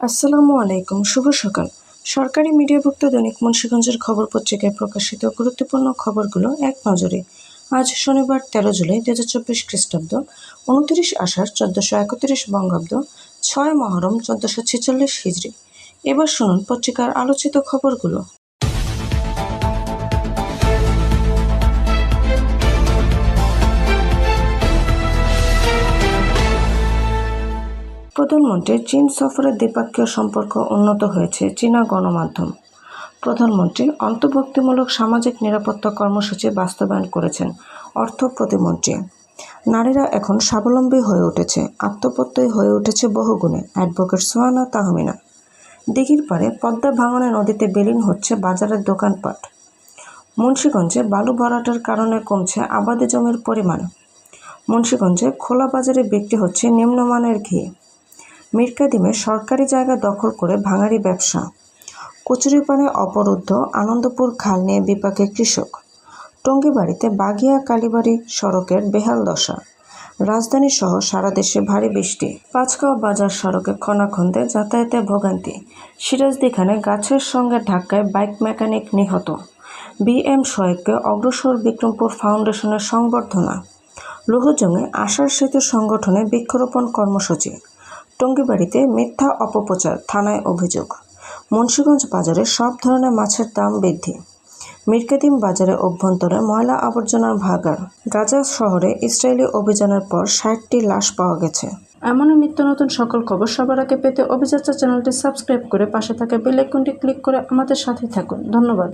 আসসালামু আলাইকুম, শুভ সকাল। সরকারি মিডিয়াভুক্ত দৈনিক মুন্সীগঞ্জের খবর পত্রিকায় প্রকাশিত গুরুত্বপূর্ণ খবরগুলো এক নজরে। আজ শনিবার তেরো জুলাই দু হাজার চব্বিশ খ্রিস্টাব্দ, উনত্রিশ আষাঢ় চোদ্দশো একত্রিশ বঙ্গাব্দ, ছয় মহরম চোদ্দশো ছেচল্লিশ হিজড়ি। এবার শুনুন পত্রিকার আলোচিত খবরগুলো। প্রধানমন্ত্রীর চীন সফরে দ্বিপাক্ষীয় সম্পর্ক উন্নত হয়েছে চীনা গণমাধ্যম। প্রধানমন্ত্রী অন্তর্ভুক্তিমূলক সামাজিক নিরাপত্তা কর্মসূচি বাস্তবায়ন করেছেন, অর্থ প্রতিমন্ত্রী। নারীরা এখন স্বাবলম্বী হয়ে উঠেছে, আত্মপ্রত্যয়ী হয়ে উঠেছে বহুগুণে, অ্যাডভোকেট সোহানা তাহমিনা। দিঘির পাড়ে পদ্মা ভাঙনে নদীতে বিলীন হচ্ছে বাজারের দোকানপাট। মুন্সীগঞ্জে বালু ভরাটের কারণে কমছে আবাদি জমির পরিমাণ। মুন্সীগঞ্জে খোলা বাজারে বিক্রি হচ্ছে নিম্নমানের ঘি। মিরকাদিমে সরকারি জায়গা দখল করে ভাঙারি ব্যবসা। কচুরিপানে অবরুদ্ধ আনন্দপুর খাল নিয়ে বিপাকে কৃষক। টঙ্গিবাড়িতে বাগিয়া কালীবাড়ি সড়কের বেহাল দশা। রাজধানী সহ সারা দেশে ভারী বৃষ্টি। পাঁচগাঁও বাজার সড়কে খনাখন্দে যাতায়াতে ভোগান্তি। সিরাজদিখানে গাছের সঙ্গে ধাক্কায় বাইক মেকানিক নিহত। বিএম শোয়েবকে অগ্রসর বিক্রমপুর ফাউন্ডেশনের সংবর্ধনা। লোহজংয়ে আশার সেতু সংগঠনে বৃক্ষরোপণ কর্মসূচি। টঙ্গিবাড়িতে মিথ্যা অপপ্রচার থানায় অভিযোগ। মুন্সীগঞ্জ বাজারে সব ধরনের মাছের দাম বৃদ্ধি। মিরকাদিম বাজারে অভ্যন্তরে ময়লা আবর্জনার ভাগার গাজা শহরে ইসরায়েলি অভিযানের পর ষাটটি লাশ পাওয়া গেছে। এমনই নিত্য নতুন সকল খবর সবার আগে পেতে অভিযাত্রা চ্যানেলটি সাবস্ক্রাইব করে পাশে থাকা বেল ক্লিক করে আমাদের সাথে থাকুন। ধন্যবাদ।